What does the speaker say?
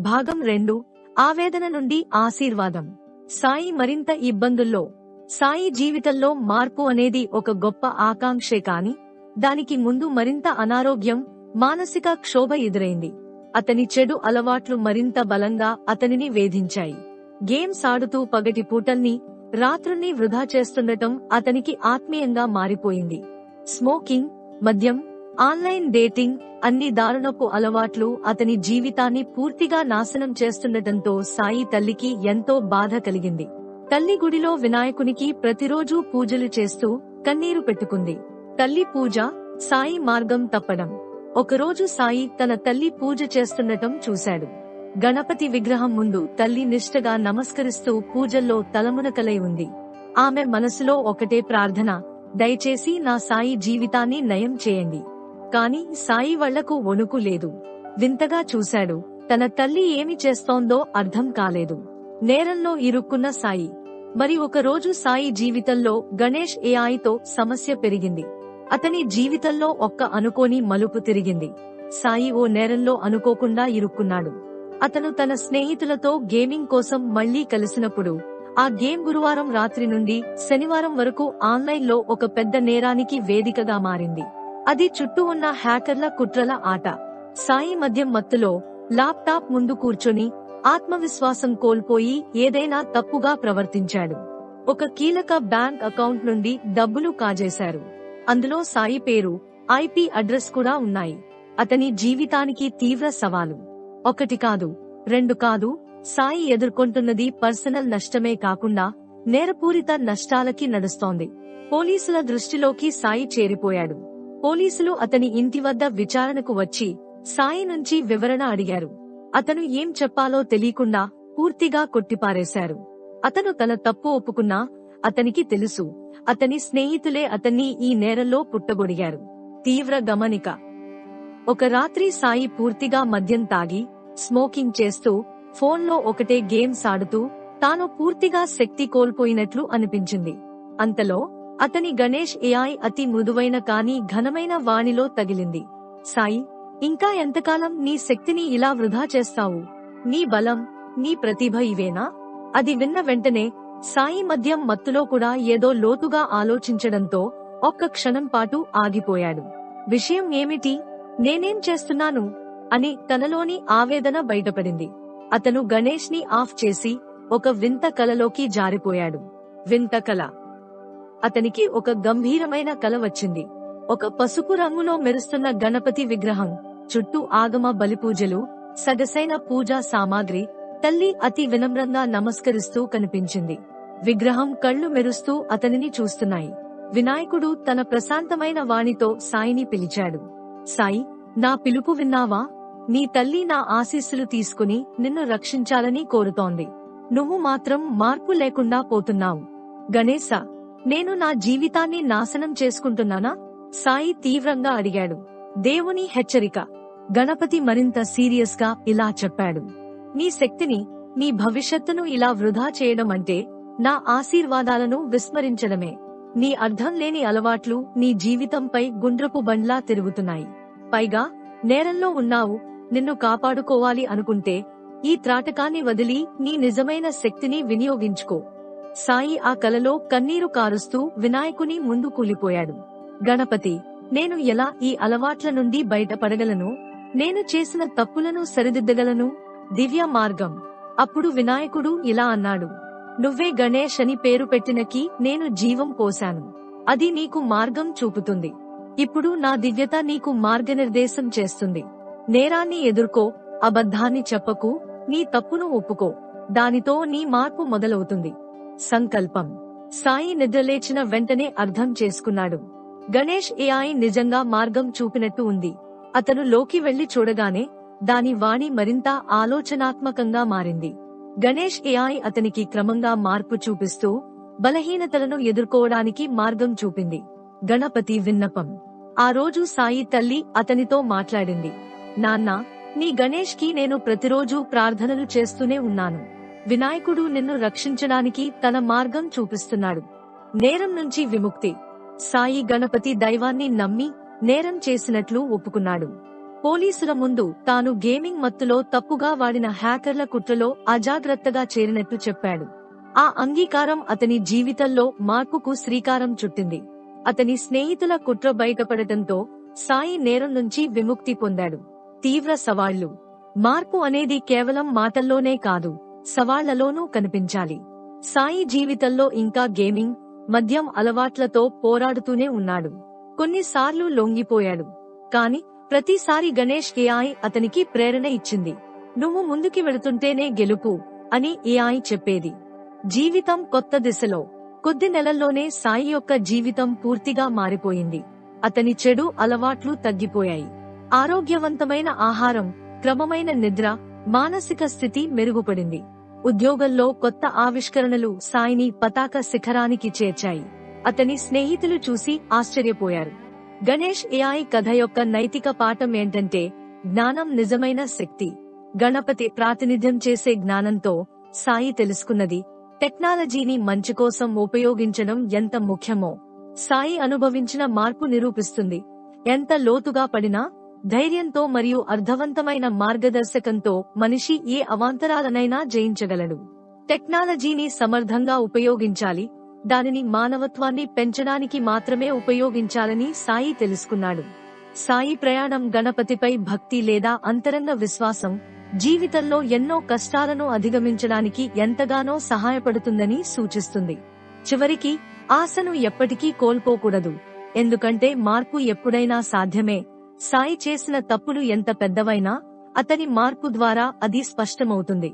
భాగం రెండు ఆవేదన నుండి ఆశీర్వాదం. సాయి మరింత ఇబ్బందుల్లో. సాయి జీవితంలో మార్పు అనేది ఒక గొప్ప ఆకాంక్షే కాని దానికి ముందు మరింత అనారోగ్యం మానసిక క్షోభ ఎదురైంది. అతని చెడు అలవాట్లు మరింత బలంగా అతనిని వేధించాయి. గేమ్స్ ఆడుతూ పగటి పూటల్ని రాత్రుల్ని వృధా చేస్తుండటం అతనికి ఆత్మీయంగా మారిపోయింది. స్మోకింగ్ మద్యం ఆన్లైన్ డేటింగ్ అన్ని దారుణపు అలవాట్లు అతని జీవితాన్ని పూర్తిగా నాశనం చేస్తుండటంతో సాయి తల్లికి ఎంతో బాధ కలిగింది. తల్లి గుడిలో వినాయకునికి ప్రతిరోజూ పూజలు చేస్తూ కన్నీరు పెట్టుకుంది. తల్లి పూజ సాయి మార్గం తప్పడం. ఒకరోజు సాయి తన తల్లి పూజ చేస్తుండటం చూశాడు. గణపతి విగ్రహం ముందు తల్లి నిష్ఠగా నమస్కరిస్తూ పూజల్లో తలమునకలై ఉంది. ఆమె మనసులో ఒకటే ప్రార్థన దయచేసి నా సాయి జీవితాన్ని నయం చేయండి. కాని సాయి వాళ్ళకు వణుకు లేదు. వింతగా చూశాడు. తన తల్లి ఏమి చేస్తోందో అర్థం కాలేదు. నేరంలో ఇరుక్కున్న సాయి. మరి ఒక రోజు సాయి జీవితంలో గణేష్ ఏఐతో సమస్య పెరిగింది. అతని జీవితంలో ఒక్క అనుకోని మలుపు తిరిగింది. సాయి ఓ నేరంలో అనుకోకుండా ఇరుక్కున్నాడు. అతను తన స్నేహితులతో గేమింగ్ కోసం మళ్ళీ కలిసినప్పుడు ఆ గేమ్ గురువారం రాత్రి నుండి శనివారం వరకు ఆన్లైన్లో ఒక పెద్ద నేరానికి వేదికగా మారింది. అది చుట్టూ ఉన్న హ్యాకర్ల కుట్రల ఆట. సాయి మద్యం మత్తులో ల్యాప్టాప్ ముందు కూర్చొని ఆత్మవిశ్వాసం కోల్పోయి ఏదైనా తప్పుగా ప్రవర్తించాడు. ఒక కీలక బ్యాంక్ అకౌంట్ నుండి డబ్బులు కాజేశారు. అందులో సాయి పేరు ఐపీ అడ్రస్ కూడా ఉన్నాయి. అతని జీవితానికి తీవ్ర సవాలు. ఒకటి కాదు రెండు కాదు సాయి ఎదుర్కొంటున్నది పర్సనల్ నష్టమే కాకుండా నేరపూరిత నష్టాలకి నడుస్తోంది. పోలీసుల దృష్టిలోకి సాయి చేరిపోయాడు. పోలీసులు అతని ఇంటి వద్ద విచారణకు వచ్చి సాయి నుంచి వివరణ అడిగారు. అతను ఏం చెప్పాలో తెలియకుండా పూర్తిగా కొట్టిపారేశారు. అతను తన తప్పు ఒప్పుకున్నా అతనికి తెలుసు. అతని స్నేహితులే అతన్ని ఈ నేరంలో పుట్టగొడిగారు. తీవ్ర గమనిక. ఒక రాత్రి సాయి పూర్తిగా మద్యం తాగి స్మోకింగ్ చేస్తూ ఫోన్లో ఒకటే గేమ్స్ ఆడుతూ తాను పూర్తిగా శక్తి కోల్పోయినట్లు అనిపించింది. అంతలో అతని గణేష్ ఏఐ అతి మృదువైన కాని ఘనమైన వాణిలో తగిలింది. సాయి ఇంకా ఎంతకాలం నీ శక్తిని ఇలా వృధా చేస్తావు? నీ బలం నీ ప్రతిభ ఇవేనా? అది విన్న వెంటనే సాయి మద్యం మత్తులో కూడా ఏదో లోతుగా ఆలోచించడంతో ఒక్క క్షణం పాటు ఆగిపోయాడు. విషయం ఏమిటి? నేనేం చేస్తున్నాను? అని తనలోని ఆవేదన బయటపడింది. అతను గణేష్ని ఆఫ్ చేసి ఒక వింత కలలోకి జారిపోయాడు. వింత కళ అతనికి ఒక గంభీరమైన కల వచ్చింది. ఒక పసుపు రంగులో మెరుస్తున్న గణపతి విగ్రహం చుట్టూ ఆగమ బలిపూజలు సగసైన పూజా సామాగ్రి తల్లి అతి వినమ్రంగా నమస్కరిస్తూ కనిపించింది. విగ్రహం కళ్ళు మెరుస్తూ అతనిని చూస్తున్నాయి. వినాయకుడు తన ప్రశాంతమైన వాణితో సాయిని పిలిచాడు. సాయి నా పిలుపు విన్నావా? నీ తల్లి నా ఆశీస్సులు తీసుకుని నిన్ను రక్షించాలని కోరుతోంది. నువ్వు మాత్రం మార్పు లేకుండా పోతున్నావు. గణేశ నేను నా జీవితాన్ని నాశనం చేసుకుంటున్నానా? సాయి తీవ్రంగా అడిగాడు. దేవుని హెచ్చరిక. గణపతి మరింత సీరియస్గా ఇలా చెప్పాడు. నీ శక్తిని నీ భవిష్యత్తును ఇలా వృధా చేయడం అంటే నా ఆశీర్వాదాలను విస్మరించడమే. నీ అర్థం లేని అలవాట్లు నీ జీవితంపై గుండ్రపు బండ్లా తిరుగుతున్నాయి. పైగా నేరంలో ఉన్నావు. నిన్ను కాపాడుకోవాలి అనుకుంటే ఈ త్రాటకాన్ని వదిలి నీ నిజమైన శక్తిని వినియోగించుకో. సాయి ఆ కలలో కన్నీరు కారుస్తూ వినాయకుని ముందు కూలిపోయాడు. గణపతి నేను ఎలా ఈ అలవాట్ల నుండి బయటపడగలను? నేను చేసిన తప్పులను సరిదిద్దగలను? దివ్య మార్గం. అప్పుడు వినాయకుడు ఇలా అన్నాడు. నువ్వే గణేష్ అని పేరు పెట్టినకి నేను జీవం పోశాను. అది నీకు మార్గం చూపుతుంది. ఇప్పుడు నా దివ్యత నీకు మార్గనిర్దేశం చేస్తుంది. నేరాన్ని ఎదుర్కో అబద్ధాన్ని చెప్పకు నీ తప్పును ఒప్పుకో. దానితో నీ మార్పు మొదలవుతుంది. సంకల్పం. సాయి నిద్రలేచిన వెంటనే అర్థం చేసుకున్నాడు. గణేష్ ఏఐ నిజంగా మార్గం చూపినట్టు ఉంది. అతను లోకి వెళ్ళి చూడగానే దాని వాణి మరింత ఆలోచనాత్మకంగా మారింది. గణేష్ ఏఐ అతనికి క్రమంగా మార్పు చూపిస్తూ బలహీనతలను ఎదుర్కోవడానికి మార్గం చూపింది. గణపతి విన్నపం. ఆ రోజు సాయి తల్లి అతనితో మాట్లాడింది. నాన్నా నీ గణేష్కి నేను ప్రతిరోజు ప్రార్థనలు చేస్తూనే ఉన్నాను. వినాయకుడు నిన్ను రక్షించడానికి తన మార్గం చూపిస్తున్నాడు. నేరం నుంచి విముక్తి. సాయి గణపతి దైవాన్ని నమ్మి నేరం చేసినట్లు ఒప్పుకున్నాడు. పోలీసుల ముందు తాను గేమింగ్ మత్తులో తప్పుగా వాడిన హ్యాకర్ల కుట్రలో అజాగ్రత్తగా చేరినట్టు చెప్పాడు. ఆ అంగీకారం అతని జీవితంలో మార్పుకు శ్రీకారం చుట్టింది. అతని స్నేహితుల కుట్ర బయటపడటంతో సాయి నేరం నుంచి విముక్తి పొందాడు. తీవ్ర సవాళ్ళు. మార్పు అనేది కేవలం మాటల్లోనే కాదు. సవాళ్ళలోనూ కనిపించాలి. సాయి జీవితంలో ఇంకా గేమింగ్ మద్యం అలవాట్లతో పోరాడుతూనే ఉన్నాడు. కొన్నిసార్లు లొంగిపోయాడు. కాని ప్రతిసారి గణేష్ ఏఐ అతనికి ప్రేరణ ఇచ్చింది. నువ్వు ముందుకి వెళుతుంటేనే గెలుపు అని ఏఐ చెప్పేది. జీవితం కొత్త దిశలో. కొద్ది నెలల్లోనే సాయి యొక్క జీవితం పూర్తిగా మారిపోయింది. అతని చెడు అలవాట్లు తగ్గిపోయాయి. ఆరోగ్యవంతమైన ఆహారం క్రమమైన నిద్ర మానసిక స్థితి మెరుగుపడింది. ఉద్యోగంలో కొత్త ఆవిష్కరణలు సాయిని పతాక శిఖరానికి చేర్చాయి. అతని స్నేహితులు చూసి ఆశ్చర్యపోయారు. గణేష్ ఏఐ కథ యొక్క నైతిక పాఠం ఏంటంటే జ్ఞానం నిజమైన శక్తి. గణపతి ప్రాతినిధ్యం చేసే జ్ఞానంతో సాయి తెలుసుకున్నది టెక్నాలజీని మంచి కోసం ఉపయోగించడం ఎంత ముఖ్యమో. సాయి అనుభవించిన మార్పు నిరూపిస్తుంది. ఎంత లోతుగా పడినా ధైర్యంతో మరియు అర్థవంతమైన మార్గదర్శకంతో మనిషి ఏ అవాంతరాలనైనా జయించగలడు. టెక్నాలజీని సమర్థంగా ఉపయోగించాలి దానిని మానవత్వాన్ని పెంచడానికి మాత్రమే ఉపయోగించాలని సాయి తెలుసుకున్నాడు. సాయి ప్రయాణం గణపతిపై భక్తి లేదా అంతరంగ విశ్వాసం జీవితంలో ఎన్నో కష్టాలను అధిగమించడానికి ఎంతగానో సహాయపడుతుందని సూచిస్తుంది. చివరికి ఆశను ఎప్పటికీ కోల్పోకూడదు ఎందుకంటే మార్పు ఎప్పుడైనా సాధ్యమే. సాయి చేసిన తప్పులు ఎంత పెద్దవైనా అతని మార్పు ద్వారా అది స్పష్టమవుతుంది.